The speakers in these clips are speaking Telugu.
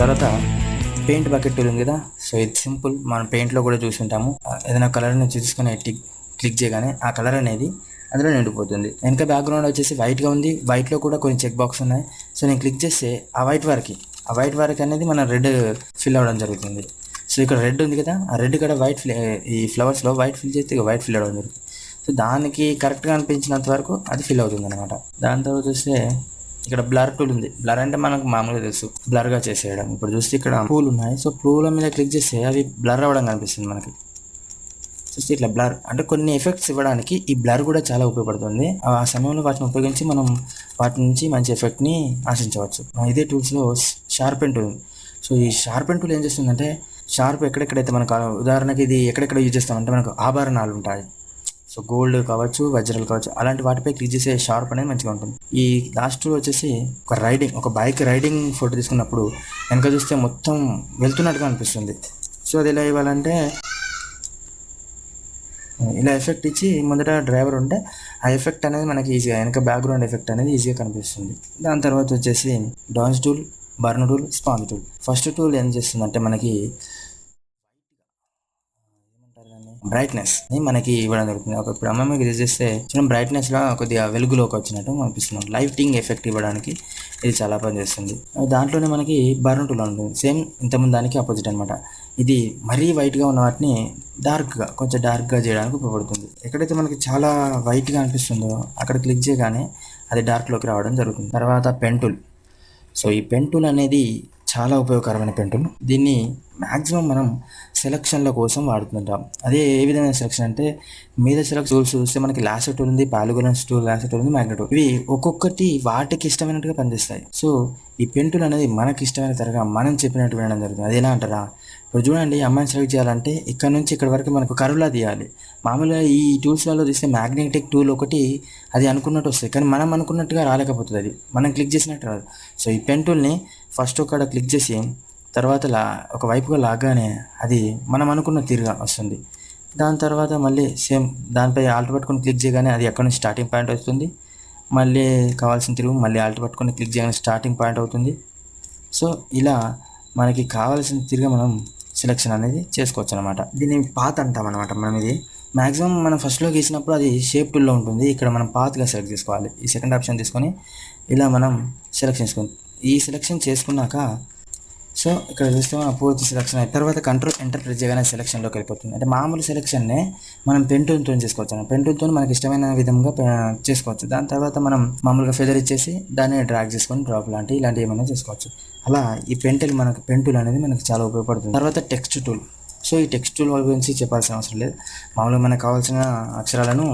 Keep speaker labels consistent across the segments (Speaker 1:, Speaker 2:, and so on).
Speaker 1: తర్వాత పెయింట్ బకెట్ టూల్ ఉంది కదా. సో ఇది సింపుల్. మనం పెయింట్లో కూడా చూసి ఉంటాము ఏదైనా కలర్ని చూసుకుని టిక్ క్లిక్ చేయగానే ఆ కలర్ అనేది అందులో నిండిపోతుంది. వెనక బ్యాక్గ్రౌండ్ వచ్చేసి వైట్గా ఉంది. వైట్లో కూడా కొన్ని చెక్ బాక్స్ ఉన్నాయి. సో నేను క్లిక్ చేస్తే ఆ వైట్ వరకు ఆ వైట్ వరకు అనేది మనం రెడ్ ఫిల్ అవ్వడం జరుగుతుంది. సో ఇక్కడ రెడ్ ఉంది కదా. ఆ రెడ్ కూడా వైట్ ఫిల్ ఈ ఫ్లవర్స్లో వైట్ ఫిల్ చేస్తే వైట్ ఫిల్ అవ్వడం జరుగుతుంది. సో దానికి కరెక్ట్గా అనిపించినంత వరకు అది ఫిల్ అవుతుంది అనమాట దాని తర్వాత చూస్తే ఇక్కడ బ్లర్ టూల్ ఉంది. బ్లర్ అంటే మనకు మామూలుగా తెలుసు. బ్లర్గా చేసేయడం. ఇప్పుడు చూస్తే ఇక్కడ పూలు ఉన్నాయి. సో పూల మీద క్లిక్ చేస్తే అవి బ్లర్ అవ్వడం కనిపిస్తుంది మనకి. చూస్తే ఇట్లా బ్లర్. అంటే కొన్ని ఎఫెక్ట్స్ ఇవ్వడానికి ఈ బ్లర్ కూడా చాలా ఉపయోగపడుతుంది. ఆ సమయంలో వాటిని ఉపయోగించి మనం వాటి నుంచి మంచి ఎఫెక్ట్ని ఆశించవచ్చు. ఇదే టూల్స్లో షార్పెన్ టూల్. ఉంది. సో ఈ షార్పెన్ టూల్ ఏం చేస్తుందంటే షార్ప్ ఎక్కడెక్కడైతే మనకు ఉదాహరణకి ఇది ఎక్కడెక్కడ యూజ్ చేస్తామంటే మనకు ఆభరణాలు ఉంటాయి. సో గోల్డ్ కావచ్చు వజ్రాలు కావచ్చు అలాంటి వాటిపై క్లిక్ చేసే షార్ప్ అనేది మంచిగా ఉంటుంది. ఈ లాస్ట్ వచ్చేసి ఒక రైడింగ్ ఒక బైక్ రైడింగ్ ఫోటో తీసుకున్నప్పుడు వెనక చూస్తే మొత్తం వెళ్తున్నట్టుగా అనిపిస్తుంది. సో అది ఎలా ఇవ్వాలంటే ఇలా ఎఫెక్ట్ ఇచ్చి ముందట డ్రైవర్ ఉంటే ఆ ఎఫెక్ట్ అనేది మనకి ఈజీగా వెనక బ్యాక్గ్రౌండ్ ఎఫెక్ట్ అనేది ఈజీగా కనిపిస్తుంది. దాని తర్వాత వచ్చేసి dodge tool burn tool sponge tool first tool ఏం చేస్తుందంటే మనకి బ్రైట్నెస్ని మనకి ఇవ్వడం జరుగుతుంది. ఒక ఇప్పుడు అమ్మాయి యూజ్ చేస్తే చిన్న బ్రైట్నెస్లో కొద్దిగా వెలుగులోకి వచ్చినట్టు అనిపిస్తున్నాం లైటింగ్ ఎఫెక్ట్ ఇవ్వడానికి ఇది చాలా పనిచేస్తుంది. దాంట్లోనే మనకి బర్న్ టూల్ ఉంటుంది. సేమ్ ఇంతకుముందు దానికి ఆపోజిట్ అనమాట ఇది మరీ వైట్గా ఉన్న వాటిని డార్క్గా కొంచెం డార్క్గా చేయడానికి ఉపయోగపడుతుంది. ఎక్కడైతే మనకి చాలా వైట్గా అనిపిస్తుందో అక్కడ క్లిక్ చేయగానే అది డార్క్లోకి రావడం జరుగుతుంది. తర్వాత పెన్ టూల్ సో ఈ పెన్ టూల్ అనేది చాలా ఉపయోగకరమైన పెన్ దీన్ని మ్యాక్సిమం మనం సెలక్షన్ల కోసం వాడుతుంటాం. అదే ఏ విధమైన సెలక్షన్ అంటే మీద సెలెక్ట్ టూల్స్ చూస్తే మనకి లాసెట్ టూల్ ఉంది పాలుగొలన్స్ టూల్ లాసెట్ టూల్ ఉంది మ్యాగ్నెట్ ఇవి ఒక్కొక్కటి వాటికి ఇష్టమైనట్టుగా పనిచేస్తాయి. సో ఈ పెన్ అనేది మనకి ఇష్టమైన తరగా మనం చెప్పినట్టు వినడం జరుగుతుంది. అది ఎలా అంటారా? ఇప్పుడు చూడండి అమ్మాయిని సెలెక్ట్ చేయాలంటే ఇక్కడ నుంచి ఇక్కడ వరకు మనకు కరువులా తీయాలి. మామూలుగా ఈ టూల్స్లలో తీస్తే మ్యాగ్నెటిక్ టూల్ ఒకటి అది అనుకున్నట్టు వస్తుంది. కానీ మనం అనుకున్నట్టుగా రాలేకపోతుంది అది. మనం క్లిక్ చేసినట్టు రాదు. సో ఈ పెన్ టూల్ని ఫస్ట్ ఒక క్లిక్ చేసి తర్వాత లా ఒక వైపుగా లాగానే అది మనం అనుకున్న తీరుగా వస్తుంది. దాని తర్వాత మళ్ళీ సేమ్ దానిపై ఆల్ట్ పట్టుకొని క్లిక్ చేయగానే అది ఎక్కడ నుంచి స్టార్టింగ్ పాయింట్ వస్తుంది. మళ్ళీ కావాల్సిన తిరుగు మళ్ళీ ఆల్ట్ పట్టుకొని క్లిక్ చేయగానే స్టార్టింగ్ పాయింట్ అవుతుంది. సో ఇలా మనకి కావాల్సిన తిరిగి మనం సెలెక్షన్ అనేది చేసుకోవచ్చు అనమాట దీన్ని పాత్ అంటాం అనమాట మనం ఇది. మ్యాక్సిమం మనం ఫస్ట్లో గీసినప్పుడు అది షేప్ టూల్లో ఉంటుంది. ఇక్కడ మనం పాత్గా సెలెక్ట్ చేసుకోవాలి. ఈ సెకండ్ ఆప్షన్ తీసుకొని ఇలా మనం సెలెక్షన్ చేసుకోవాలి ఈ సెలెక్షన్ చేసుకున్నాక సో ఇక్కడ చూస్తే మన పూర్తి సెలెక్షన్ అయిన తర్వాత కంట్రోల్ ఎంటర్ ప్రెస్ చేయగానే సెలక్షన్లోకి వెళ్ళిపోతుంది. అంటే మామూలు సెలక్షన్నే మనం పెంటూన్తో చేసుకోవచ్చు పెంటూన్తో మనకి ఇష్టమైన విధంగా చేసుకోవచ్చు. దాని తర్వాత మనం మామూలుగా ఫెదర్ ఇచ్చేసి దాన్ని డ్రాగ్ చేసుకొని డ్రాప్ లాంటి ఇలాంటివి ఏమైనా చేసుకోవచ్చు. అలా ఈ పెంటల్ మనకి పెంటూల్ అనేది మనకి చాలా ఉపయోగపడుతుంది. తర్వాత టెక్స్ట్ టూల్ సో ఈ టెక్స్ట్ టూల్ గురించి చెప్పాల్సిన అవసరం లేదు. మామూలుగా మనకు కావాల్సిన అక్షరాలను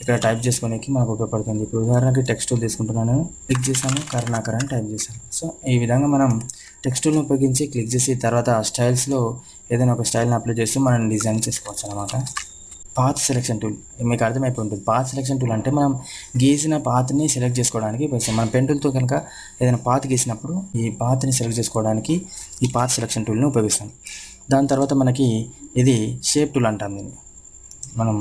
Speaker 1: ఇక్కడ టైప్ చేసుకోనికి మనకు ఉపయోగపడుతుంది. ఇప్పుడు ఉదాహరణకి టెక్స్ట్ టూల్ తీసుకుంటున్నాను. క్లిక్ చేశాను. కరుణాకర్ అని టైప్ చేశాను. సో ఈ విధంగా మనం టెక్స్ట్ టూల్ని ఉపయోగించి క్లిక్ చేసి తర్వాత స్టైల్స్లో ఏదైనా ఒక స్టైల్ని అప్లై చేస్తూ మనం డిజైన్ చేసుకోవచ్చు అనమాట పాత్ సెలెక్షన్ టూల్ మీకు అర్థమైపోయి ఉంటుంది పాత్ సెలెక్షన్ టూల్ అంటే మనం గీసిన పాత్ని సెలెక్ట్ చేసుకోవడానికి ఉపయోగిస్తాం. మనం పెన్ టూల్తో కనుక ఏదైనా పాత్ గీసినప్పుడు ఈ పాత్ని సెలెక్ట్ చేసుకోవడానికి ఈ పాత్ సెలెక్షన్ టూల్ని ఉపయోగిస్తాం. దాని తర్వాత మనకి ఇది షేప్ టూల్ అంటాం దీన్ని. మనం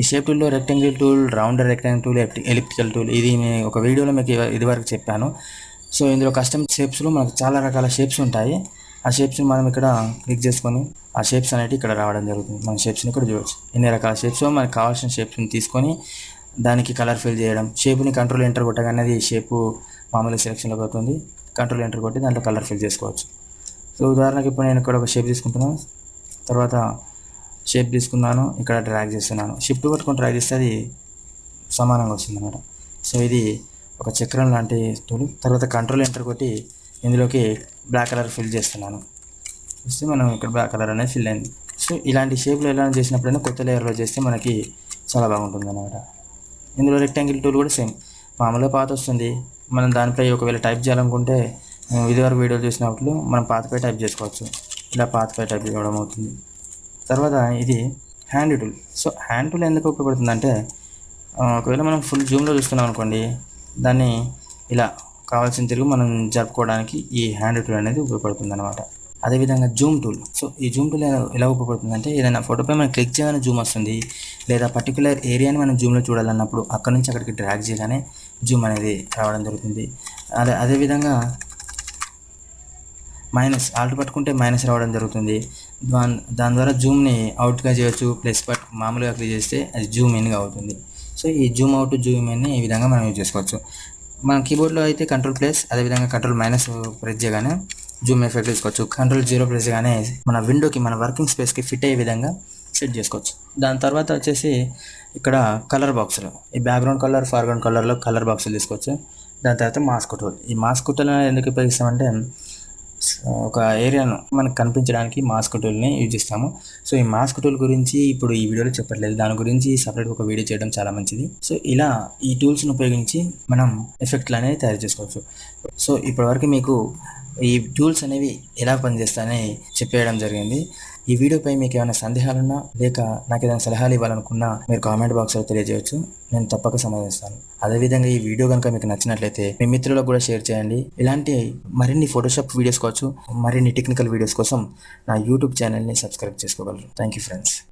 Speaker 1: ఈ shape టూల్లో rectangle tool round rectangle tool elliptical tool ఇది నేను ఒక వీడియోలో మీకు ఇదివరకు చెప్పాను. సో ఇందులో కస్టమ్ షేప్స్లో మనకు చాలా రకాల షేప్స్ ఉంటాయి. ఆ షేప్స్ని మనం ఇక్కడ క్లిక్ చేసుకొని ఆ షేప్స్ అనేవి ఇక్కడ రావడం జరుగుతుంది. మన షేప్స్ని ఇక్కడ చూడవచ్చు ఎన్ని రకాల షేప్స్ మనకు కావాల్సిన షేప్స్ని తీసుకొని దానికి కలర్ ఫిల్ చేయడం. షేప్ని కంట్రోల్ ఎంటర్ కొట్టగానే అది షేపు మామూలు సెలెక్షన్లోకి అవుతుంది కంట్రోల్ ఎంటర్ కొట్టి దాంట్లో కలర్ ఫిల్ చేసుకోవచ్చు. సో ఉదాహరణకి ఇప్పుడు నేను ఇక్కడ ఒక షేప్ తీసుకుంటున్నాను. తర్వాత షేప్ తీసుకున్నాను ఇక్కడ డ్రాగ్ చేస్తున్నాను. షిఫ్ట్ పట్టుకొని డ్రాగ్ చేస్తే అది సమానంగా వస్తుంది అనమాట సో ఇది ఒక చక్రం లాంటి టూల్ తర్వాత కంట్రోల్ ఎంటర్ కొట్టి ఇందులోకి బ్లాక్ కలర్ ఫిల్ చేస్తున్నాను. చూస్తే మనం ఇక్కడ బ్లాక్ కలర్ అనేది ఫిల్ అయింది. సో ఇలాంటి షేప్లో ఎలా చేసినప్పుడైనా కొత్త లేయర్లో చేస్తే మనకి చాలా బాగుంటుంది అనమాట ఇందులో రెక్టాంగిల్ టూల్ కూడా సేమ్ మామూలుగా పాత వస్తుంది. మనం దానిపై ఒకవేళ టైప్ చేయాలనుకుంటే ఇదివరకు వీడియో చూసినప్పుడు మనం పాతపై టైప్ చేసుకోవచ్చు. ఇలా పాతపై టైప్ చేయడం అవుతుంది. తర్వాత ఇది hand tool so hand tool ఎందుకు ఉపయోగపడుతుంది అంటే ఒకవేళ మనం ఫుల్ జూమ్లో చూస్తున్నాం అనుకోండి దాన్ని ఇలా కావాల్సిన తిరుగు మనం జరుపుకోవడానికి ఈ హ్యాండ్ టూల్ అనేది ఉపయోగపడుతుంది అనమాట అదేవిధంగా జూమ్ టూల్ సో ఈ జూమ్ టూల్ ఎలా- ఉపయోగపడుతుందంటే ఉపయోగపడుతుంది అంటే ఏదైనా ఫోటోపై మనం క్లిక్ చేయగానే జూమ్ వస్తుంది. లేదా పర్టికులర్ ఏరియాని మనం జూమ్లో చూడాలన్నప్పుడు అక్కడ నుంచి అక్కడికి డ్రాగ్ చేయగానే జూమ్ అనేది రావడం జరుగుతుంది. అదే అదేవిధంగా మైనస్ ఆల్ట్ పట్టుకుంటే మైనస్ రావడం జరుగుతుంది. దాని దాని ద్వారా జూమ్ని అవుట్గా చేయొచ్చు ప్లస్ బట్ మామూలుగా క్లిక్ చేస్తే అది జూమ్ ఇన్గా అవుతుంది. సో ఈ జూమ్ అవుట్ జూమ్ ఇన్ని ఈ విధంగా మనం యూజ్ చేసుకోవచ్చు. మన కీబోర్డ్లో అయితే కంట్రోల్ ప్లస్ అదేవిధంగా కంట్రోల్ మైనస్ ప్రెస్ చేయగానే జూమ్ ఎఫెక్ట్ తీసుకోవచ్చు. కంట్రోల్ జీరో ప్రెస్ చేయగానే మన విండోకి మన వర్కింగ్ స్పేస్కి ఫిట్ అయ్యే విధంగా సెట్ చేసుకోవచ్చు. దాని తర్వాత వచ్చేసి ఇక్కడ కలర్ బాక్సులు. ఈ బ్యాక్గ్రౌండ్ కలర్ ఫార్గ్రౌండ్ కలర్లో కలర్ బాక్సులు తీసుకోవచ్చు. దాని తర్వాత మాస్క్ టూల్ ఈ మాస్క్ టూల్ ఎందుకు ఉపయోగిస్తామంటే ఒక ఏరియాను మనకు కనిపించడానికి మాస్క్ టూల్ని యూజ్ చేస్తాము. సో ఈ మాస్క్ టూల్ గురించి ఇప్పుడు ఈ వీడియోలో చెప్పట్లేదు. దాని గురించి సపరేట్ ఒక వీడియో చేయడం చాలా మంచిది. సో ఇలా ఈ టూల్స్ని ఉపయోగించి మనం ఎఫెక్ట్లు అనేవి తయారు చేసుకోవచ్చు. సో ఇప్పటివరకు మీకు ఈ టూల్స్ అనేవి ఎలా పనిచేస్తాయని చెప్పేయడం జరిగింది. ఈ వీడియోపై మీకు ఏమైనా సందేహాలున్నా లేక నాకు ఏదైనా సలహాలు ఇవ్వాలనుకున్నా మీరు కామెంట్ బాక్స్లో తెలియజేయవచ్చు నేను తప్పక సమాధానిస్తాను. అదేవిధంగా ఈ వీడియో కనుక మీకు నచ్చినట్లయితే మీ మిత్రులకు కూడా షేర్ చేయండి. ఇలాంటి మరిన్ని ఫోటోషాప్ వీడియోస్ కావచ్చు మరిన్ని టెక్నికల్ వీడియోస్ కోసం నా యూట్యూబ్ ఛానల్ని సబ్స్క్రైబ్ చేసుకోగలరు. Thank you friends